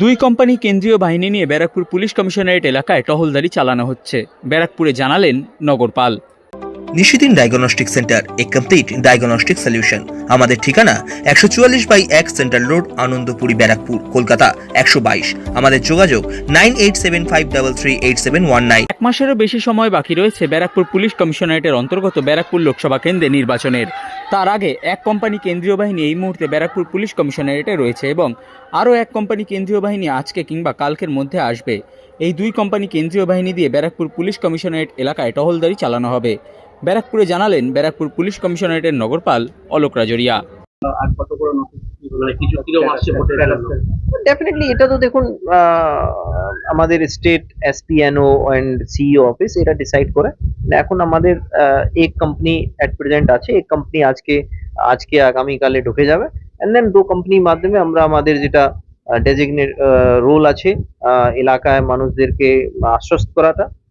দুই কোম্পানি কেন্দ্রীয় বাহিনী নিয়ে ব্যারাকপুর পুলিশ কমিশনারেট এলাকায় টহলদারি চালানো হচ্ছে। ব্যারাকপুরে জানালেন নগরপাল। Nishidin diagnostic centre a complete diagnostic solution আমাদের ঠিকানা একশো চুয়াল্লিশ বাই এক সেন্ট্রাল রোড আনন্দপুরি, ব্যারাকপুর, কলকাতা, একশো বাইশ। আমাদের যোগাযোগ nine eight seven five double three eight seven one nine. এক মাসেরও বেশি সময় বাকি রয়েছে ব্যারাকপুর পুলিশ কমিশনারেটের অন্তর্গত ব্যারাকপুর লোকসভা কেন্দ্রে নির্বাচনের। তার আগে এক কোম্পানি কেন্দ্রীয় বাহিনী এই মুহূর্তে ব্যারাকপুর পুলিশ কমিশনারেটে রয়েছে এবং আরও এক কোম্পানি কেন্দ্রীয় বাহিনী আজকে কিংবা কালকের মধ্যে আসবে। এই দুই কোম্পানি কেন্দ্রীয় বাহিনী দিয়ে ব্যারাকপুর পুলিশ কমিশনারেট এলাকায় টহলদারি চালানো হবে। ব্যারাকপুরে জানালেন ব্যারাকপুর পুলিশ কমিশনারেটের নগরপাল অলোক রাজরিয়া। নোটিশ মানে ডেফিনেটলি এটা তো দেখুন আহ, আমাদের state SPNO and CEO office এটা ডিসাইড করে। এখন আমাদের আহ, এক কোম্পানি এট প্রেজেন্ট আছে। এক কোম্পানি আজকে আজকে আগামীকালে ঢুকে যাবে। এন্ড দেন দু কোম্পানির মাধ্যমে আমরা আমাদের যেটা ডেজিগনেট রোল আছে আহ, এলাকায় মানুষদেরকে আশ্বস্ত করাটা।